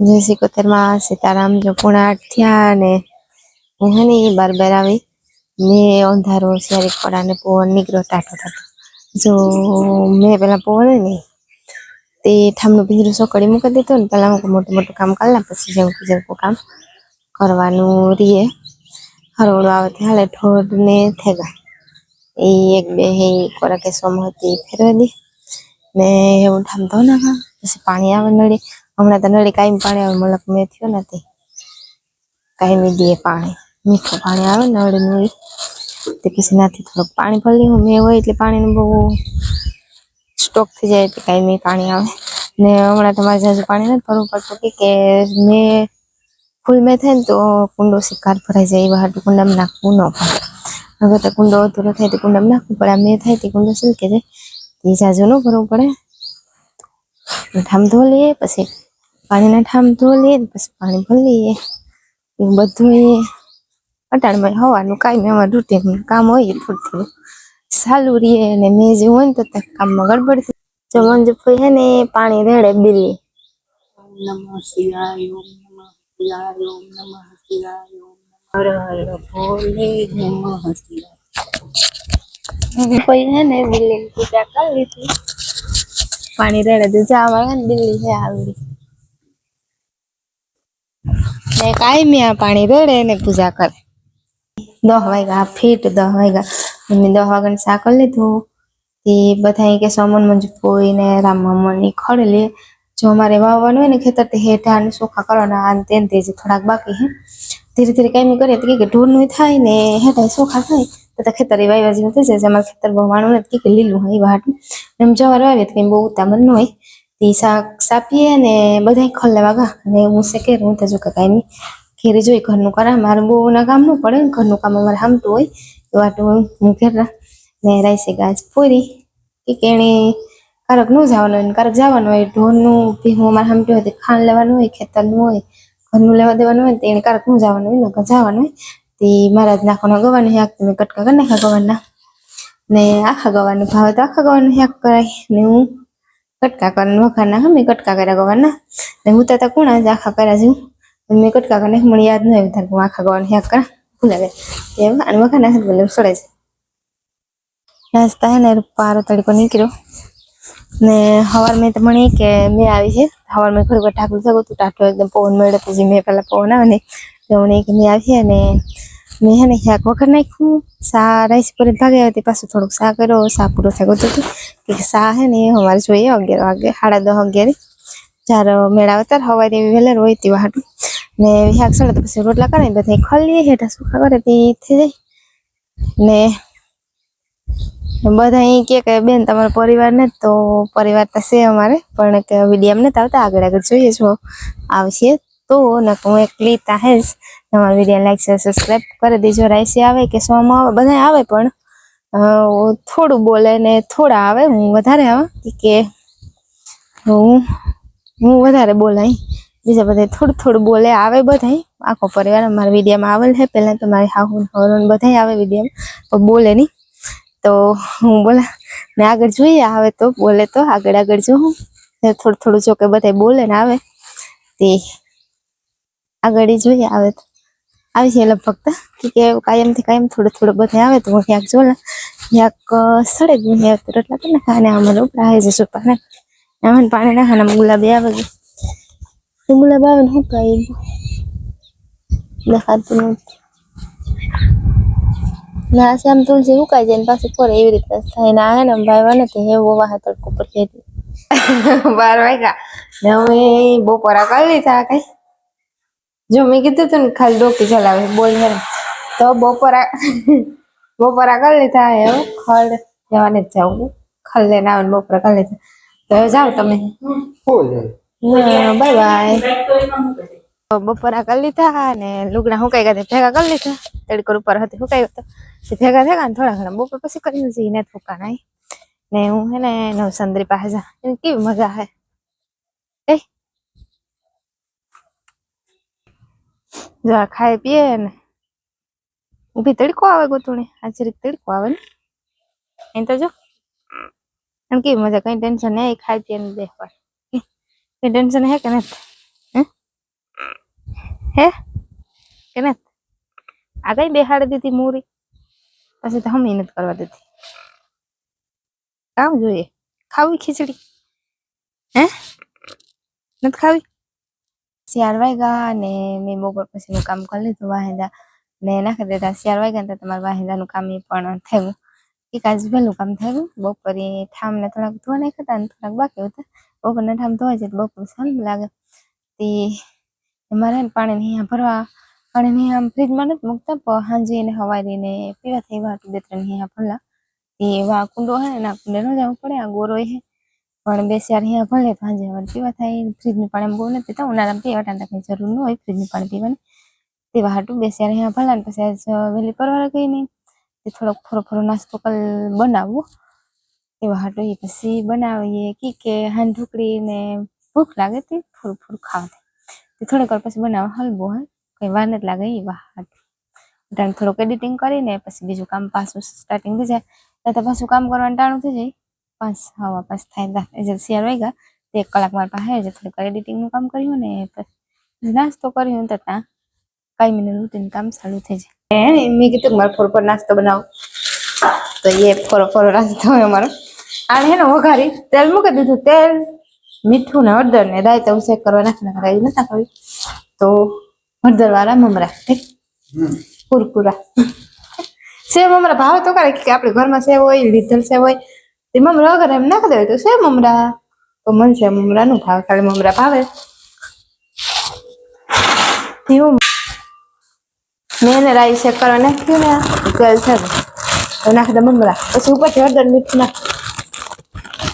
જય સિકોતેરમાં સીતારામ જો પૂણા થયા ને હું હે ને બાર બાર આવી મેં અંધારો શેરી પડા ને પવન નીકળ્યો ટાટો ટાટો જો મેં પેલા પવન ને તે ઠામનું પિંજરું સોકડી મૂકી દીધું ને પેલા હું મોટું મોટું કામ કરલા પછી જેવું જેવું કામ કરવાનું રીએ. હરવડું આવે તે હાલે ઠોડ ને થેગા. એ એક બે હે કોરા કે સોમ હતી ફેરવી ને એવું ઠામતો ના કામ. પછી પાણી આવે નળી. હમણાં તો નળી કાયમ પાણી આવે, મલક મેં થયો નથી. કાયમી દે પાણી, મીઠું પાણી આવે નળી નળી. તે પછી નાથી થોડુંક પાણી ભરી હું, મેં હોય એટલે પાણીનું બહુ સ્ટોક થઈ જાય એટલે કાયમી પાણી આવે. ને હમણાં તમારે જાજુ પાણી નથી ભરવું પડતું કે મેં ફૂલ મેં થાય ને તો કુંડો શિકાર ભરાઈ જાય, એવા હાટું કુંડામાં નાખવું ન પડે. હવે તો કુંડો અધૂરો થાય તો કુંડામાં નાખવું પડે મેં થાય તે કુંડો શું કે છે એ જાજુ ન ભરવું પડે. ઠામ ધો લઈએ પછી પાણીના ઠામ ધોલીએ ને પછી પાણી ભરી લઈએ. એવું બધું અટાણમાં હવાનું કાંઈ અમારે રૂટીન કામ હોય થોડું થોડું ચાલુ રહીએ અને મેં જે હોય ને તો કામમાં ગડબડ જો મંજુફઈ હે ને પાણી રેડે ઓમ નમઃ શિવાય ઓમ હર હર ભોલે નમઃ શિવાય કોઈ હે પૂજા કરી લીધી. પાણી રેડે તો જવા ને બિલ્લી હે આવડી. ને કાયમી આ પાણી રેડે ને પૂજા કરે. દહ વાગ્યા ફીટ દહ વાગ્યા. મમ્મી દહ વાગ્યાને સાકર લીધું તે બધા કે સમન મંજ પોઈ ને રામ મમ્મી ખડે લે. જો અમારે વાવવાનું હોય ને ખેતર તે હેઠા અને સોખા કરવાના આ તેને તે જ થોડાક બાકી હે. ધીરે ધીરે કાયમી કરીએ, તો કે ઢોરનું થાય ને હેઠા સોખા થાય. તો ખેતર એ વાવ્યા જેવું થઈ જાય અમારે ખેતર બહુ નથી કે લીલું હોય વાટ. એમ જવા વાવીએ તો કંઈ બહુ ઉતામળ ન હોય. તે શાક સાપીએ અને બધા ખલ્લે ગા. ને હું શેકે હું તો જો કે કાંઈ નહીં. ઘેરે જોઈ ઘરનું કરા. મારે બહુ ના કામ ન પડે ઘરનું કામ અમારે હામતું હોય. તો આટલું હું ઘેર ને રાઈસે ગાજ પૂરી. કે કેણે કારક ન જવાનું હોય કારક જવાનું હોય. ઢોરનું ભીહું અમારે હામતું હોય ખાંડ લેવાનું હોય, ખેતરનું હોય, ઘરનું લેવા દેવાનું હોય તેને કારક ન જવાનું હોય, નકર જવાનું હોય. તે મારા જ નાખવાનો ગવાનું હ્યાક તમે કટકા કરી નાખ્યા ગવાના. ને આખા ગવાનું ભાવે તો આખા ગવાનું હ્યાક કરાય. ને હું કટકા કરીને વઘાર હા, મેં કટકા કર્યા ગવાના. ને હું તો કોણા જ આખા કર્યા છું મેં કટકા કરીને મને યાદ ન આવ્યું હું આખા ગવાનું શાક કરા. ભૂલા ગયા એમ અને વઘાર હાથ બોલે સડે છે. નાસ્તા હે ને, પારો તડકો નીકળ્યો. ને હવાર મેં તો મણી કે મેં આવી છે. હવાર મેં ખરું ઠાકુર થયું તું ટાટો એકદમ પવન મળ્યો પછી મેં પેલા પવન આવે ને, તો મને કે મેં આવી છે ને મેં હે ને શાક વખર નાખ્યું. સા રાઈસ પર ભાગે આવે પાછું થોડુંક સા કર્યો. સા પૂરો થાય ગયો કે સા હે ને અમારે જોઈએ અગિયાર વાગે સાડા દસ અગિયાર જ્યારે મેળા તાર હવારે એવી વહેલા હોય તેવા હાટું ને શાક સડે તો પછી રોટલા કરે બધા ખોલીએ, હેઠા સુખા કરે, તે થઈ જાય. ને બધા અહીં કે કે, બેન, તમારો પરિવાર ને તો પરિવાર તો છે અમારે, પણ કે વીડિયો નથી આવતા. આગળ આગળ જોઈએ છો આવશે તો ને હું એકલી તાહે જ તમારા વીડિયો લાઈક શેર સબસ્ક્રાઈબ કરી દેજો. રાઈસી આવે કે સોમાં આવે? બધા આવે પણ થોડું બોલે ને થોડા આવે. હું વધારે આવે. કે હું હું વધારે બોલાય બીજા બધા થોડું થોડું બોલે આવે બધાય. આખો પરિવાર અમારા વિડીયામાં આવેલ છે. પહેલાં તો મારી હાહુ હરણ બધાય આવે વિડીયામાં બોલે નહીં. તો હું બોલા ને આગળ જોઈએ આવે તો, બોલે તો આગળ આગળ જો થોડું થોડું જો કે બધા બોલે ને આવે. તે આગળ જોઈએ, આવે તો. આવી છે લગભગ તો. કે કાયમથી કાયમ થોડું થોડું બધા આવે તો હું ક્યાંક જોલા, ક્યાંક સડે જ નહીં આવતું એટલા કરી નાખા અને આમાં ઉપડા આવે સુપા ને એમાં પાણી નાખા ને ગુલાબી આવે તો ગુલાબ આવે ને શું કાંઈ દેખાતું નથી. ના આમ તુલસી ઉકાઈ જાય ને પાછું પડે એવી રીતે થાય ના આવે ને ભાઈ વાને તે એવો વાહ તડકો પર ખેતી બાર વાગ્યા. ને બપોરા કરી લીધા કઈ? જો મેં કીધું તું ને ખાલી ડોકી ચલાવે બોલ ને તો બપોરા બપોરા કરી લીધા હવે ખડ જવાને જ જાઉં. ખડ લઈને આવે બપોરા કરી લીધા. તો જાઓ તમે. બાય બાય બપોરા કરી લીધા ને લુગડા સુકાઈ ગયા ભેગા કરી લીધા. તડકો ઉપર હતી સુકાઈ ગયો તે ભેગા થયા ને થોડા ઘણા બપોર પછી કરી નથી ને ફૂકા ને હું હે ને નવસંદરી પાસે જા. એને કેવી મજા હે? એ જો ખાય પીએ ને. ઊભી તડકો આવે ગોતુણી આજે જરીક તડકો આવે ને. એમ તો જો. એમ કેવી મજા કઈ ટેન્શન નહીં ખાય પીએ ને દેખવા કઈ ટેન્શન હે કે નથી? હે? હે? કે ના આ કઈ બેહાડી દીધી મૂરી? પછી તો હમ મહેનત કરવા દીધી કામ જોઈએ. ખાવી ખીચડી? હે? નથી ખાવી? ચાર વાગ્યા ને મેં બપોર પછીનું કામ કરી લીધું વાહિંદા ને નાખી દેતા શિયાર વાગ્યા તો તમારા વાહિંદાનું કામ એ પણ થયું એક આજ વહેલું કામ થયું બપોરે ઠામને થોડાક ધોવા નાખ્યા હતા અને થોડાક બાકી હતા બપોરના ઠામ ધોવા જાય બપોર સારું લાગે તે મારે પાણીને પાણી અહીંયા ભરવા પાણી આમ ફ્રીજમાં નથી મૂકતા પણ સાંજે ને હવારીને પીવા થઈ વાટું બે ત્રણ અહીંયા ભરલા તે એવા કુંડો હે એના કુંડે ન જવું પડે આ ગોરો હે પણ બેસી ચાર અહીંયા ભલે ભાંજે વાર પીવા થાય. ફ્રીજનું પાણી બહુ નથી પીતા. ઉનાળામાં પીવા ટાંતા કંઈ જરૂર ન હોય ફ્રીજનું પાણી પીવાની. તેવા હાટું બે ચાર અહીંયા ભલા પછી આજ વહેલી પરવાળા ગઈ નહીં. તે થોડોક ફરો ફરો નાસ્તો કલ બનાવવો. એવા હાટું એ પછી બનાવીએ. કી કે ઢુકડી ને ભૂખ લાગે તે થોડું થોડું ખાવા તે થોડીક વાર પછી બનાવવા હલવો હોય. કઈ વાર નથી લાગે એવા હાટું. ટાઈમ થોડુંક એડિટિંગ કરીને પછી બીજું કામ પાછું સ્ટાર્ટિંગ થઈ જાય. ત્યાં પાછું કામ કરવાનું ટાણું થઈ જાય. પાંચ હવા પાંચ થાય જે શિયાર વાગ્યા તે એક કલાક મારા પાસે જે થોડીક એડિટિંગનું કામ કર્યું ને નાસ્તો કર્યો તો ત્યાં કાંઈ મિનિટ રૂટીન કામ ચાલુ થઈ જાય. હે મેં કીધું કે મારે ફોર પર નાસ્તો બનાવો. તો એ ફોરો ફોરો નાસ્તો હોય અમારો. આને હે ને વઘારી તેલ મૂકી દીધું તેલ મીઠું ને હળદર ને રાયતા ઉસેક કરવા નાખી નાખી રાઈ નતા કરી તો હળદર વાળા મમરા કુરકુરા. સેવ મમરા ભાવે તો કરે કે આપણે ઘરમાં સેવ હોય લીધેલ સેવ હોય તે મમરા વગર એમ નાખી દેવાય તો સેવ મમરા તો મને સેવ મમરા નું ભાવે ખાલી મમરા ભાવે એવું મેં એને રાઈ શેક કરવા નાખ્યું ને ગલ છે તો નાખી દે મમરા પછી ઉપરથી હળદર મીઠું નાખ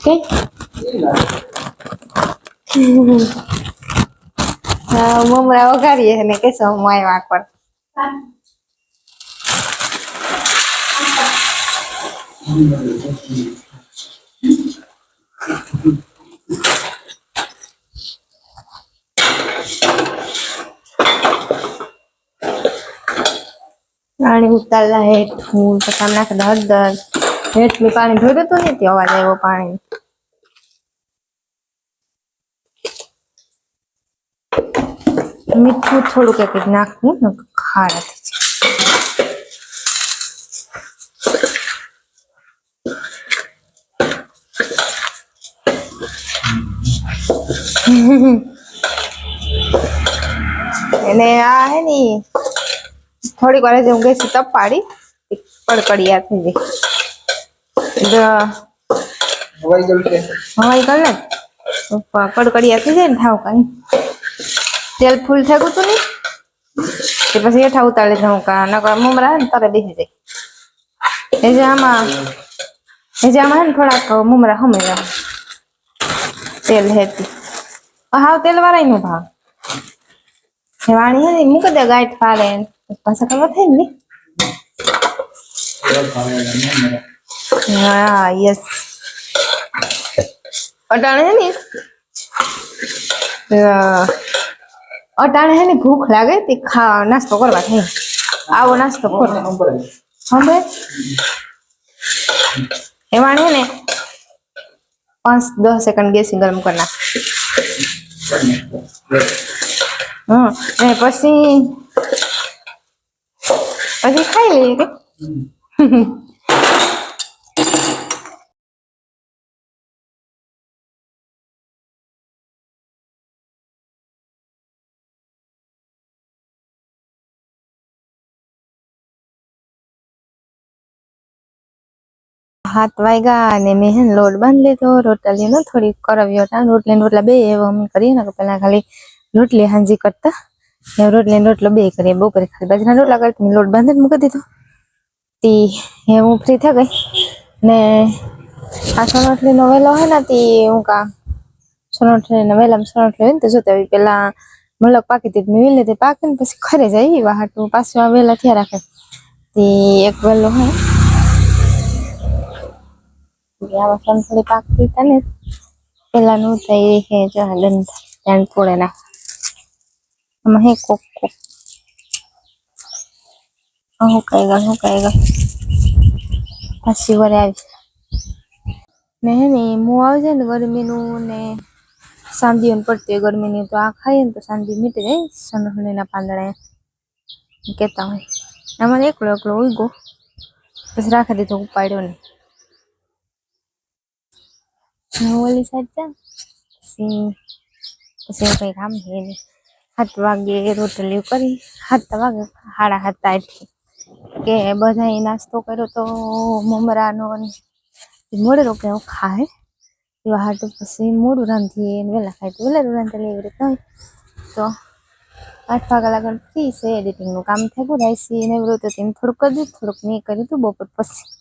કે હા મમરા વઘારીએ ને કે સૌ માય વાકર પાણી ઉતારલા હેઠ હું તો આમ નાખી હળદર હેઠ મેં પાણી ધોયું હતું ને તે અવાજ આવ્યો પાણી. મીઠું થોડુંક એક નાખવું ને ખારા એને આ હે ને થોડીક વાર જે હું ગેસ તપાડી. પડકડિયા થઈ જાય હવાઈ કર ને કડકડિયા થઈ જાય ને થાવ કઈ. તેલ ફૂલ થયું તું ને? તે પછી હેઠા ઉતારી લીધા કા? નકર મુમરા હે ને તારે બેસી જાય. એ જે આમાં એ જે આમાં થોડાક મુમરા હમે તેલ હેતી હાવ તેલ વાળા નું ભાવ વાણી હે મૂકી દે ગાંઠ ને પાછા કરવા થાય ને? હા, યસ. અટાણે હે ને? અટાણે હે ને, ભૂખ લાગે તે ખા, નાસ્તો કરવા થાય. આવો નાસ્તો કરો. હંભે એવાણે હે ને, પાંચ દસ સેકન્ડ ગેસ ગરમ કરી નાખ. હમ ને પછી પછી ખાઈ લઈએ કે? હાથ વાગ્યા અને મેં લોટ બાંધી લીધો. રોટલીનો થોડી કરવ્યો હતા રોટલી રોટલા બે એવો અમે કરીએ. ને પેલા ખાલી રોટલી હાંજી કરતા. ને રોટલી બે કરીએ. બપોરે ખાલી બાજરીના રોટલા કરતી. લોટ બાંધીને મૂકી દીધો. તી એ હું ફ્રી થઈ ગઈ. ને આ સોનોટલીનો વેલો હે ને તી હું કા સોનોટલીનો વેલામાં સોનોટલી હોય ને તો જોતા હોય. પેલા મલક પાકી દીધી મેં વહેલી તે પાકીને પછી ખરે જાય તું પાછું વહેલા થયા રાખે. તી એક વેલો હે. આમાં સોનફળી પાકતી હતા ને પેલાનું તો એ હે જો ગંધ ત્યાં ના આમાં હે કોક. કોક હું કઈ ગયું, હું કઈ ગયું. પાછી વરે આવી ને હે ને મોં આવી જાય ને ગરમીનું ને સાંધી પડતી હોય ગરમીની, તો આ ખાઈએ ને તો સાંધી મીટી જાય, સનહણીના પાંદડા કહેતા હોય. અમારે એકલો એકલો ઉગ્યો પછી રાખી દીધો, ઉપાડ્યો નહીં. ઓલી સાઈડ જા પછી પછી કંઈ કામ છે નહીં સાત વાગે રોટલી કરી સાત વાગે સાડા સાત આઠી કે બધાય નાસ્તો કર્યો તો મમરાનો ને મોડે રોકે એવું ખાય એવા હાટું પછી મોડું રાંધીએ વહેલા ખાય તો વહેલા રાંધેલી એવી રીતના હોય તો આઠ વાગ્યા લાગણ ફ્રી છે એડિટિંગનું કામ થઈ ગયું રાઈસી ને એવું તો તેને થોડુંક કરી દીધું થોડુંક મેં કર્યું હતું બપોર પછી